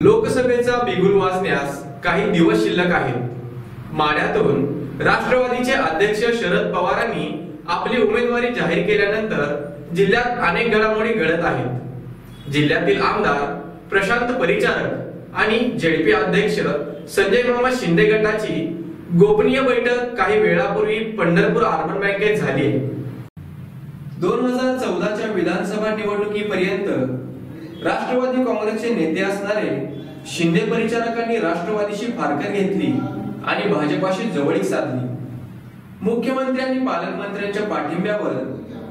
लोकसभेचा बिगुल वाजण्यास काही दिवस शिल्लक आहेत. माड्यातून राष्ट्रवादीचे अध्यक्ष शरद पवारांनी आपली उमेदवारी जाहीर केल्यानंतर जिल्ह्यात अनेक घडामोडी घडत आहेत. जिल्ह्यातील आमदार प्रशांत परिचारक आणि जेडपी अध्यक्ष संजय मामा शिंदे गटाची गोपनीय बैठक काही वेळापूर्वी पंढरपूर आर्बन बँकेत झाली आहे. दोन हजार चौदाच्या विधानसभा निवडणुकीपर्यंत राष्ट्रवादी काँग्रेसचे नेते असणारे शिंदे परिचारकांनी राष्ट्रवादीशी फारकत घेतली आणि भाजपाशी जवळीक साधली. मुख्यमंत्र्यांनी पालकमंत्र्यांच्या पाठिंब्यावर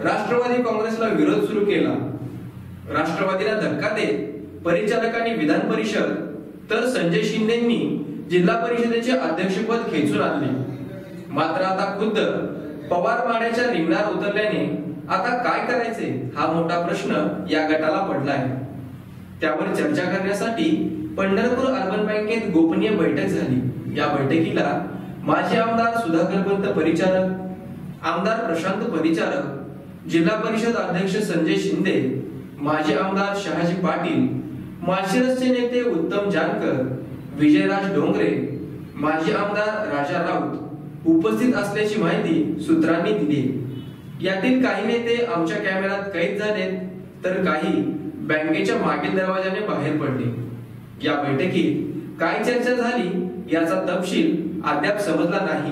राष्ट्रवादी काँग्रेसला विरोध सुरू केला. राष्ट्रवादीला धक्का देत परिचारकांनी विधान परिषद तर संजय शिंदेंनी जिल्हा परिषदेचे अध्यक्षपद खेचून आणले. मात्र आता खुद्द पवार माड्याच्या रिंगणात उतरल्याने आता काय करायचे हा मोठा प्रश्न या गटाला पडला आहे त्यावर चर्चा करण्यासाठी पंढरपूर अर्बन बँकेत गोपनीय बैठक झाली. या बैठकीला माजी आमदार सुधाकर पंत परिचारक आमदार प्रशांत परिचारक जिल्हा परिषद अध्यक्ष संजय शिंदे माजी आमदार शहाजी पाटील माशिरसचे नेते उत्तम जानकर विजयराज डोंगरे माजी आमदार राजा राऊत उपस्थित असल्याची माहिती सूत्रांनी दिली. यातील काही नेते आमच्या कॅमेऱ्यात कैद झालेत तर काही बँकेच्या मागील दरवाजाने बाहेर पडले. या बैठकीत काय चर्चा झाली याचा तपशील अद्याप समजला नाही.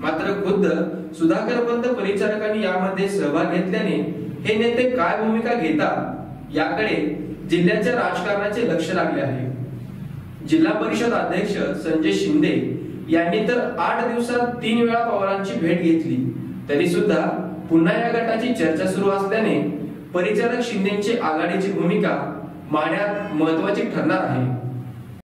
मात्र खुद्द सुधाकर पंत परिचारकांनी यामध्ये सहभाग घेतल्याने हे नेते काय भूमिका घेतात याकडे जिल्ह्याच्या राजकारणाचे लक्ष लागले आहे. जिल्हा परिषद अध्यक्ष संजय शिंदे यांनी तर आठ दिवसात तीन वेळा पवारांची भेट घेतली. तरी सुद्धा पुन्हा या गटाची चर्चा सुरू असल्याने परिचारक शिंदेची आघाडीची भूमिका मांडण्यात महत्वाची ठरणार आहे.